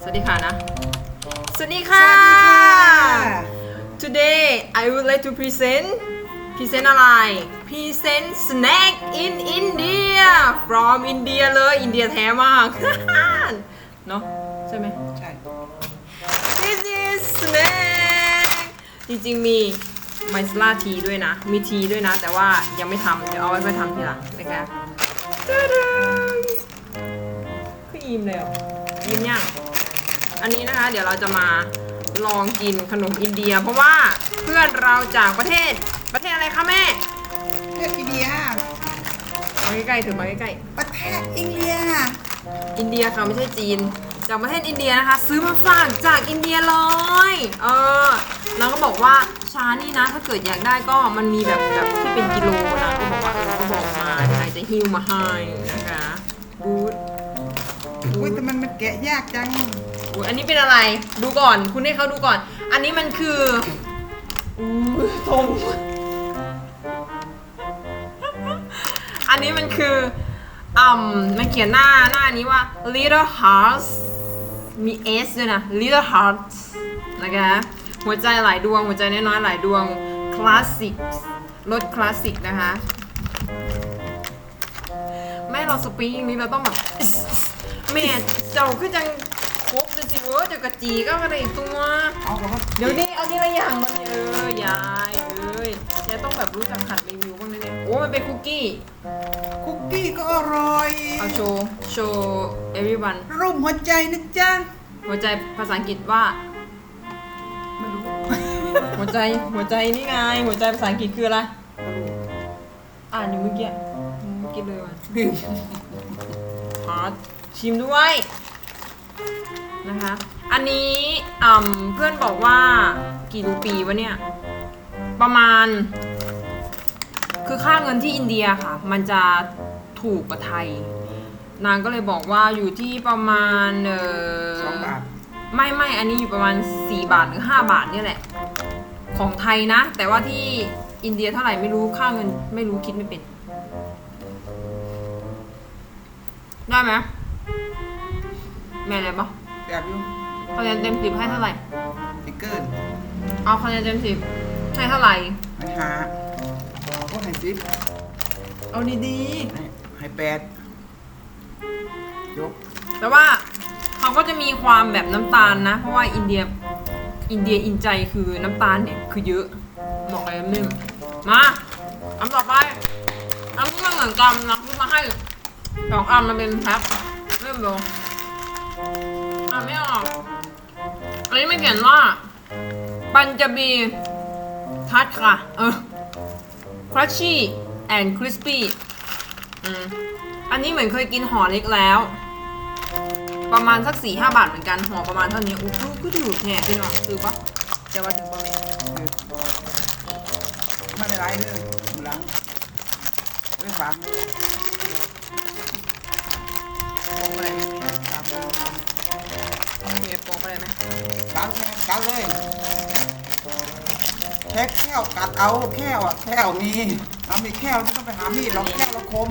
สวัสดีค่ะนะ สวัสดีค่ะ Today I would like to present present อะไร present snack in India from India เลย อินเดียแท้มาก เนาะใช่ไหม ใช่ This is snack จริงๆ มีไมซล่าทีด้วยนะ มีทีด้วยนะ แต่ว่ายังไม่ทำ เดี๋ยวเอาไว้ไปทำทีหลังนะคะตาดาคืออิ่มเลยเหรออิ่มยัง อันนี้นะคะ เดี๋ยวเราจะมาลองกินขนมอินเดีย เพราะว่าเพื่อนเราจากประเทศประเทศอะไรคะแม่ประเทศอินเดียมาใกล้ๆถึงมาใกล้ๆประเทศอินเดียอินเดียค่ะไม่ใช่จีน จากประเทศอินเดียนะคะ ซื้อมาฝากจากอินเดียเลยเออแล้วก็บอกว่าชานี่นะ ถ้าเกิดอยากได้ก็มันมีแบบแบบที่เป็นกิโลนะก็บอกว่าเออก็บอกมาเดี๋ยวนายจะหิ้วมาให้นะคะบูธ อุ้ยแต่มันมันแกะยากจัง อุ๊ยอันนี้เป็นอะไร ดูก่อน คุณให้เขาดูก่อน อันนี้มันคืออู้ทงอันนี้มันคืออ่ามันเขียนหน้าหน้านี้ว่า little hearts มี S ด้วยนะ little hearts นะคะ หัวใจหลายดวง หัวใจน้อยๆหลายดวงคลาสสิกรสคลาสสิกนะคะ แม่เราสปริงนี้เราต้องแบบแม่เจ้าคือจังครบเลย สิเว้ยเดี๋ยวกะจีก็กระไรตัว เอากับว่าเดี๋ยวนี้เอาทีละอย่างมาเนี่ยเออยายเอ้ยยายต้องแบบรู้จักขัดรีวิวบ้างนะเนี่ยโอ้มันเป็นคุกกี้ คุกกี้ก็อร่อย เอาโชว์โชว์ everyone รูปหัวใจนะจ๊ะหัวใจภาษาอังกฤษว่า ไม่รู้ หัวใจหัวใจนี่ไง หัวใจภาษาอังกฤษคืออะไร อ่านอยู่เมื่อกี้เมื่อกี้เลยว่ะฮาร์ดชิมด้วย นะคะ อันนี้อ่ำเพื่อนบอกว่ากี่รูปีวะเนี่ย ประมาณ คือค่าเงินที่อินเดียค่ะ มันจะถูกกว่าไทย นางก็เลยบอกว่าอยู่ที่ประมาณเออสองบาทไม่ไม่อันนี้อยู่ประมาณ 4 บาทหรือ 5 บาทเนี่ยแหละ ของไทยนะ แต่ว่าที่อินเดียเท่าไหร่ไม่รู้ค่าเงินไม่รู้คิดไม่เป็น ได้ไหมแม่เลยปะ แบบอยู่คะแนนเต็มสิบให้เท่าไหร่สติ๊กเกอร์เอาคะแนนเต็มสิบให้เท่าไหร่ให้หาก็ให้ซิปเอาดีให้ให้แปดยกๆ แต่ว่าเขาก็จะมีความแบบน้ำตาลนะ เพราะว่าอินเดีย อินเดียอินใจคือน้ำตาลเนี่ยคือเยอะ บอกเลยมึงมาอันต่อไปอันนี้มันเหมือนกันนะที่มาให้สองอันมันเป็นแพ็คเริ่มดู อ่านไม่ออก อันนี้ไม่เขียนว่า ปัญจบีทัดค่ะ เออ crunchy and crispy อืมอันนี้เหมือนเคยกินห่อเล็กแล้ว ประมาณสักสี่ห้าบาทเหมือนกันห่อประมาณเท่านี้อู้หูก็ถูกแน่พี่น้องซื้อปะจะว่าถึงปะเนี่ไม่ได้ไรเลยอหลังเว้นฝาโปงอะ ไรมีโปงอะไรไหมกัดเลยกัดเลยแค่แค่วกัดเอาแค่วอะแค่วมีเรามีแค่วไม่ต้องไปหามีดเราแค่วเราคม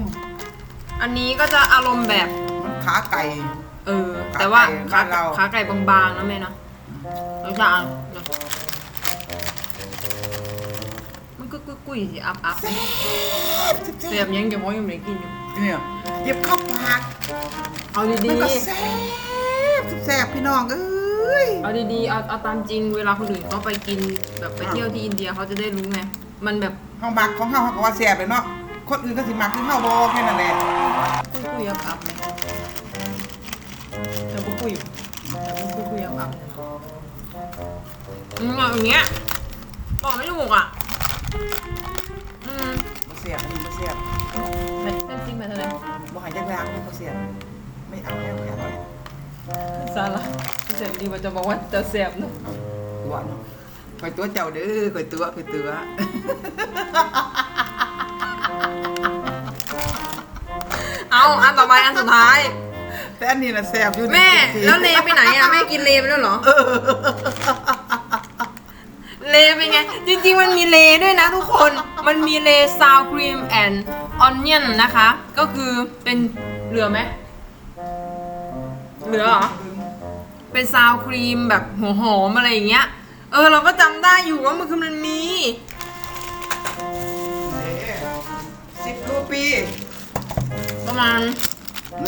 อันนี้ก็จะอารมณ์แบบ มันขาไก่ เออ แต่ว่าขาขาไก่บ้านเรา ขาไก่บางๆนะแม่เนาะแล้วจะเอาเนอะมันก็กุยๆสิอัพอัพเสียบยังจะมองยังไม่ได้กินอยู่เนี่ยหยิบเข้าปากเอามันดีก็แซ่บแซ่ บพี่น้องเอ้ยๆเอาดีๆ เอาเอาตามจริงเวลาคนอื่นเขาไปกินแบบไปเที่ยวที่อินเดียเขาจะได้รู้ไง มันแบบข้าวหมักของข้าวเขาก็ว่าแซ่บเลยเนาะคนอื่นก็สิหมักที่ข้าวบอแค่นั้นแหละคุยคุยอัพอัพไหมเธอก็คุยแต่ไม่คุยคุยอัพอัพอืมอย่างเงี้ยบอกไม่ถูกอะอืมบ่แซ่บอันนี้บ่แซ่บเป็นเป็นจริงไหมเธอเนี่ยบ่ใหายจักรางบ่แซ่บไม่เอาแล้วไม่เอาแล้ว ซาร่าเสียงดีมันจะบอกว่าจะเสียบเนอะตัวเนาะคอยตัวเจ้าเด้อคอยตัวคอยตัวเอาอันต่อไปอันสุดท้าย แต่อันนี้น่ะแซ่บอยู่แม่จริงๆแล้วเลไปไหนอะแม่กินเลไปแล้วเหรอเลเป็นไง จริงๆ มันมีเลด้วยนะทุกคน มันมีเลซาวครีมแอนด์ออนเนียนนะคะ ก็คือเป็นเหลือไหม เหลือเหรอ เป็นซาวครีมแบบหัวหอมอะไรอย่างเงี้ย เออ เราก็จำได้อยู่ว่ามันคือมันมี สิบรูปีประมาณ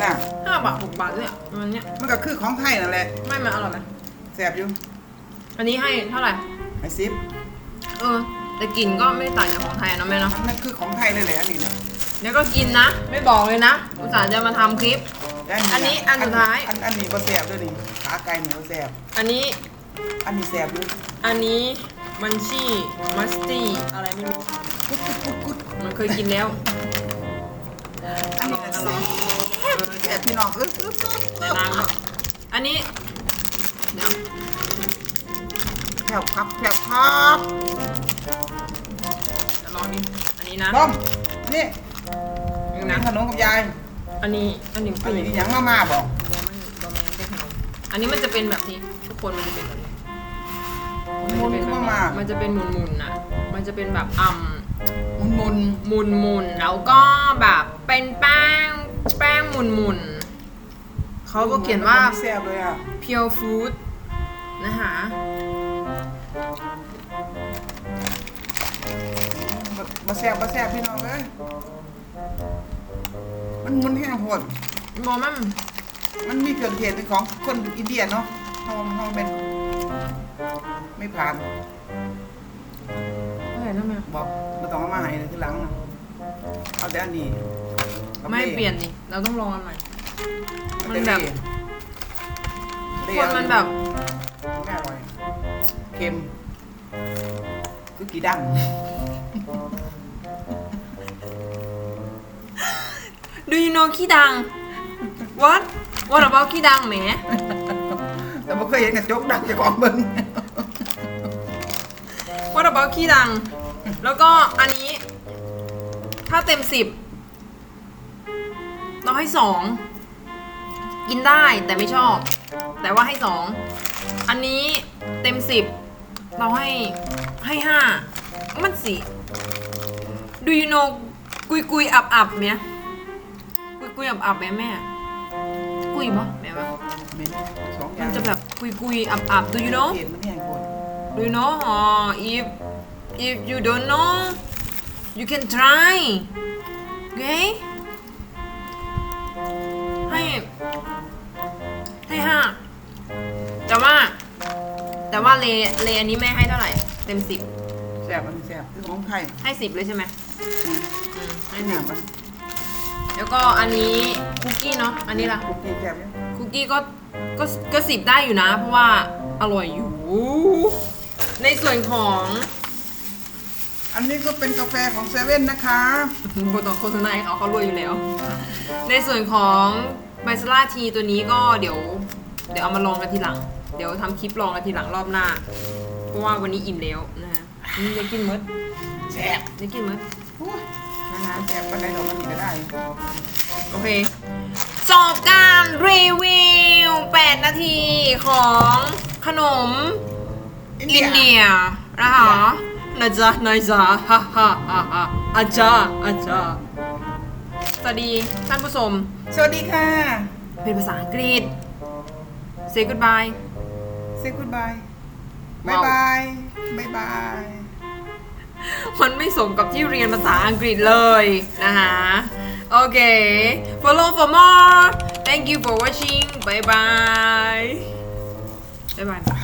น่ะห้าบาทหกบาทเนี่ยประมาณเนี้ยมันก็คือของไทยนั่นแหละไม่มันอร่อยไหมแสบอยู่อันนี้ให้เท่าไหร่ ไอซิปเออ แต่กลิ่นก็ไม่ต่างจากของไทยนะแม่เนาะนั่นคือของไทยเลยแหละอันนี้นะเดี๋ยวก็กินนะ ไม่บอกเลยนะ อุตส่าห์จะมาทำคลิปและะ อันนี้อันสุดท้าย อันอันนี้ก็แสบด้วยนี่ขาไก่หมูแสบอันนี้อันนี้แสบอยู่อันนี้มันชี่มัสตี้อะไรไม่รู้กุ๊ดกุ๊ดกุ๊ดกุ๊ดมันเคยกินแล้วอันนี้ก็แสบแสบพี่น้องเออเออเอแต่อล้างแล้วอันนี้เดี๋ยวแผวครับแผวครับจะลองนี่อันนี้นะต้มนี่นึงนี่นะขนมกับยาย อันนี้อันนี้อัคืนอนี้ยังมามาบอกบอมันบอมันเป็นขนมอันนี้มันจะเป็นแบบนี้ทุกคนมันจะเป็นแบบนี้มุนจะเป็นขึ้นแบบมานี้มามันจะเป็นหมุนๆน่ะ มันจะเป็นแบบอ่ำมุนมุนหมุนหมุนๆแล้วก็แบบเป็นแป้งแป้งหมุนหมุนๆเขาก็เขียนว่าแสบเลยอะ pure food นะคะมามาแสบมาแสบพี่น้องเอ้ย มันมุนแห้งโหดบอมันมันมีเครื่องเทศเป็นของคนอินเดียเนาะห้องห้องเป็นไม่ผ่านอะไรนะแม่บอกไม่ต้องเอามาให้เลยทีหลังนะเอาแต่อันนี้อาไม่ล่เปลี่ยนดิเราต้องลองอันใหม่เอามันต่แบบเล่คนมันแบบไม่อร่อยเค็มคือกี่ดัง ดูยูโนขี้ดัง what what about ขี้ดังแหมแต่ไม่เคยเห็นกระจกดังจากของเบิ้ง what about ขี้ดัง แล้วก็อันนี้ ถ้าเต็มสิบเราให้สองกินได้แต่ไม่ชอบ แต่ว่าให้สองอันนี้เต็มสิบเราให้ให้ห้ามันสิ do you know กุยกุยอับอับๆเนี่ย กุยกุยอับอับๆไหมแม่ กุยปะแม่ปะเหม็นสองอมัย่านงจะแบบกุยกุยอับอับ do you know เห็นมันแห้งโหด Do you know? Uh, if if you don't know, you can try. Okay? ให้ให้ห้าแต่ว่า แต่ว่าเลเลอันนี้แม่ให้เท่าไหร่ เต็มสิบแสบมันแสบคือของไทยให้สิบเลยใช่ไหมอืมอืมให้ให้หหนึ่นังงมัน แล้วก็อันนี้คุกกี้เนาะ อันนี้ล่ะคุกกี้แสบเนี่ยคุกกี้ก็ก็ก็สิบได้อยู่นะ เพราะว่าอร่อยอยู่ ในส่วนของอันนี้ก็เป็นกาแฟของเซเว่นนะคะ โบตองโฆษณาให้เขาเขารวยอยู่แล้ว ในส่วนของไบซาร่าทีตัวนี้ก็เดี๋ยว เดี๋ยวเอามาลองกันทีหลัง เดี๋ยวทำคลิปลองกันทีหลังรอบหน้า เพราะว่าวันนี้อิ่มแล้วนะฮะนี่จะกินมดแสบจะกินมดโอ้ย นะคะแสบปันไดดอกมันก็ได้ โอเคจบการรีวิว 8 นาทีของขนมอินอิเดียนเดียนะคะนะจ๊ะนายจ๊ะฮ่าฮ่าฮ่าฮ่าอาจารย์อาจารย์สวัสดีท่านผู้ชมสวัสดีค่ะ เป็นภาษาอังกฤษ say goodbye say goodbye บาว้ายวบายบายบาย มันไม่สมกับที่เรียนภาษาอังกฤษเลยนะคะโอเค follow for more thank you for watching bye bye bye bye